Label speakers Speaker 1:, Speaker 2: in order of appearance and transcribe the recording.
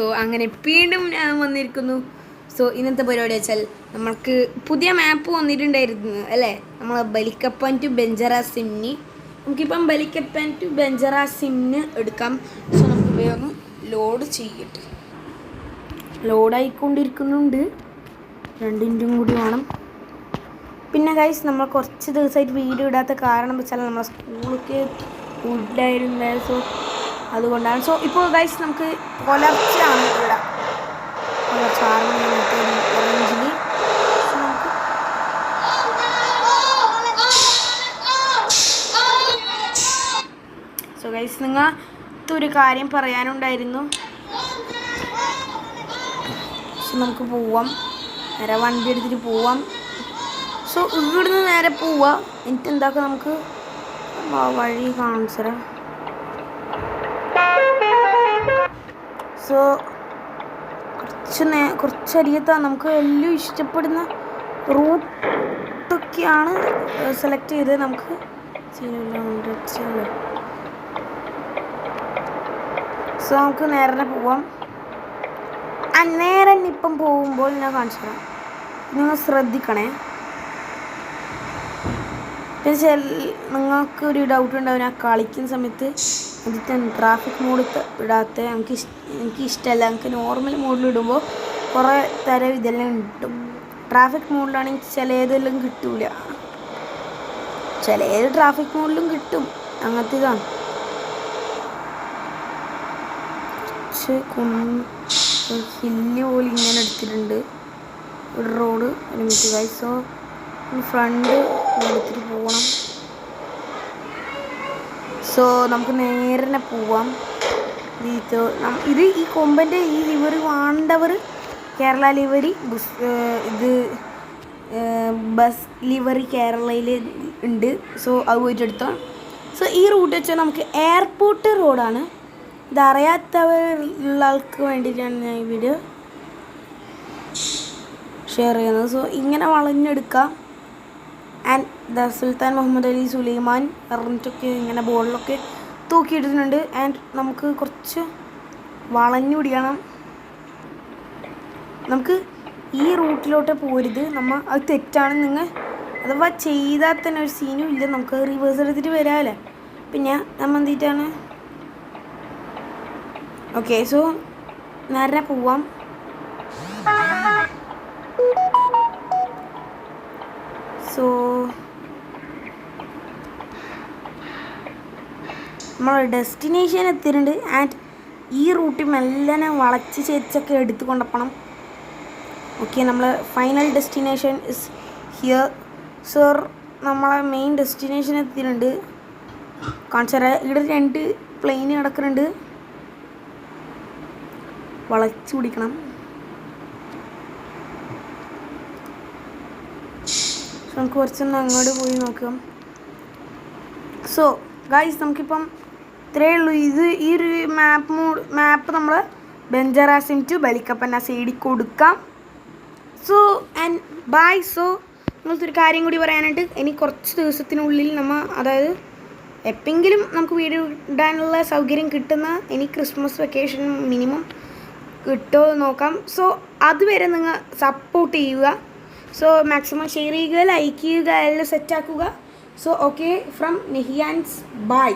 Speaker 1: So അങ്ങനെ വീണ്ടും ഞാൻ വന്നിരിക്കുന്നു. സോ ഇന്നത്തെ പരിപാടി വെച്ചാൽ നമ്മൾക്ക് പുതിയ മാപ്പ് വന്നിട്ടുണ്ടായിരുന്നു അല്ലേ? നമ്മൾ ബലിക്കപ്പൻ ടു ബെഞ്ചറ സിമ്മിന് നമുക്കിപ്പം ബലിക്കപ്പൻ ടു ബെഞ്ചറ സിമ്മിന് എടുക്കാം. സോ നമുക്ക് ഉപയോഗം ലോഡ് ചെയ്യട്ടെ. ലോഡായിക്കൊണ്ടിരിക്കുന്നുണ്ട് രണ്ടിന്റെയും കൂടി വേണം. പിന്നെ ഗൈസ് നമ്മൾ കുറച്ച് ദിവസമായിട്ട് വീഡിയോ ഇടാത്ത കാരണം വെച്ചാൽ നമ്മളെ സ്കൂളൊക്കെ ഫുഡായിരുന്നു സോ അതുകൊണ്ടാണ്. സോ ഇപ്പോൾ ഗൈസ് നമുക്ക് പുലർച്ചെയാണ് ഇവിടെ. പുലർച്ചെ ആറ് മണി സോ ഗൈസ് നിങ്ങൾക്ക് കാര്യം പറയാനുണ്ടായിരുന്നു. നമുക്ക് പോവാം. നേരെ വണ്ടി എടുത്തിട്ട് പോവാം. സോ ഇവിടുന്ന് നേരെ പോവാം. എന്നിട്ട് എന്താക്കാം നമുക്ക് വഴി കാണിച്ചു തരാം സോ കുറച്ച് നേ കുറച്ചരിയത്താണ് നമുക്ക് എല്ലാം ഇഷ്ടപ്പെടുന്ന റൂട്ടൊക്കെയാണ് സെലക്ട് ചെയ്തത് നമുക്ക് സോ നമുക്ക് നേരെ തന്നെ പോവാം. അന്നേരം ഇപ്പം പോകുമ്പോൾ ഞാൻ കാണിച്ചു തരാം നിങ്ങൾ ശ്രദ്ധിക്കണേ. പിന്നെ നിങ്ങൾക്ക് ഒരു ഡൗട്ട് ഉണ്ടാവും ഞാൻ കളിക്കുന്ന സമയത്ത് അതിന്റെ ട്രാഫിക് മോഡ് ഇടാത്ത എനിക്ക് എനിക്ക് ഇഷ്ടമല്ല എനിക്ക് നോർമൽ മോഡിൽ ഇടുമ്പോൾ കുറേ തരം ഇതെല്ലാം കിട്ടും. ട്രാഫിക് മോഡിലാണെങ്കിൽ ചിലതെല്ലാം കിട്ടൂല. ചിലത് ട്രാഫിക് മോഡിലും കിട്ടും. അങ്ങനത്തെ ഇതാണ് കുറച്ച് കുന്ന് ഹില്ല് പോലെ ഇങ്ങനെ എടുത്തിട്ടുണ്ട്. ഒരു റോഡ് ഒരു മിനിറ്റ് ഫ്രണ്ട് എടുത്തിട്ട് പോകണം സോ നമുക്ക് നേരെ പോവാം. ഇത് ഈ കൊമ്പന്റെ ഈ ലിവറി വാണ്ടവർ കേരള ലിവറി ബസ് ഇത് ബസ് ലിവറി കേരളയിൽ ഉണ്ട്. സോ അത് പോയിട്ട് സോ ഈ റൂട്ട് വെച്ചാൽ നമുക്ക് എയർപോർട്ട് റോഡാണ് ഇതറിയാത്തവരുള്ള ആൾക്ക് വേണ്ടിയിട്ടാണ് ഞാൻ ഈ വീഡിയോ ഷെയർ ചെയ്യുന്നത്. സോ ഇങ്ങനെ വളഞ്ഞെടുക്കാം. ആൻഡ് ദ സുൽത്താൻ മുഹമ്മദ് അലി സുലൈമാൻ പറഞ്ഞിട്ടൊക്കെ ഇങ്ങനെ ബോളിലൊക്കെ തൂക്കിയിട്ടിട്ടുണ്ട്. ആൻഡ് നമുക്ക് കുറച്ച് വളഞ്ഞു പിടിക്കണം. നമുക്ക് ഈ റൂട്ടിലോട്ട് പോരുത്. നമ്മൾ അത് തെറ്റാണ് നിങ്ങൾ അഥവാ ചെയ്താൽ തന്നെ ഒരു സീനും ഇല്ല. നമുക്ക് റിവേഴ്സ് എടുത്തിട്ട് വരാമല്ലേ പിന്നെ നമ്മൾ എന്തിട്ടാണ് ഓക്കെ സോ നേരെ പോവാം. സോ നമ്മളെ ഡെസ്റ്റിനേഷൻ എത്തിയിട്ടുണ്ട്. ആൻഡ് ഈ റൂട്ടിൽ മെല്ലനെ വളച്ച് ചേച്ചൊക്കെ എടുത്തു കൊണ്ടപ്പോണം. ഓക്കെ നമ്മൾ final destination is here sir നമ്മളെ മെയിൻ ഡെസ്റ്റിനേഷൻ എത്തിയിട്ടുണ്ട്. കാണിച്ചാൽ ഇവിടെ രണ്ട് പ്ലെയിൻ കിടക്കുന്നുണ്ട് വളച്ച് പിടിക്കണം. നമുക്ക് കുറച്ചൊന്ന് അങ്ങോട്ട് പോയി നോക്കാം. സോ ഗായ്സ് നമുക്കിപ്പം ഇത്രയേ ഉള്ളൂ. ഇത് ഈ ഒരു മാപ്പ് മാപ്പ് നമ്മൾ ബെഞ്ചറാസിം ടു ബലിക്കപ്പന സൈഡിൽ കൊടുക്കാം. സോ ആൻഡ് ബൈ സോ നിങ്ങൾക്ക് ഒരു കാര്യം കൂടി പറയാനായിട്ട് ഇനി കുറച്ച് ദിവസത്തിനുള്ളിൽ നമ്മൾ അതായത് എപ്പെങ്കിലും നമുക്ക് വീട് ഇടാനുള്ള സൗകര്യം കിട്ടുന്ന ഇനി ക്രിസ്മസ് വെക്കേഷൻ മിനിമം കിട്ടുമോ നോക്കാം. സോ അതുവരെ നിങ്ങൾ സപ്പോർട്ട് ചെയ്യുക. സോ മാക്സിമം ഷെയർ ചെയ്യുക ലൈക്ക് ചെയ്യുക എല്ലാം സെറ്റാക്കുക സോ ഓക്കെ ഫ്രം നെഹിയാൻസ് ബൈ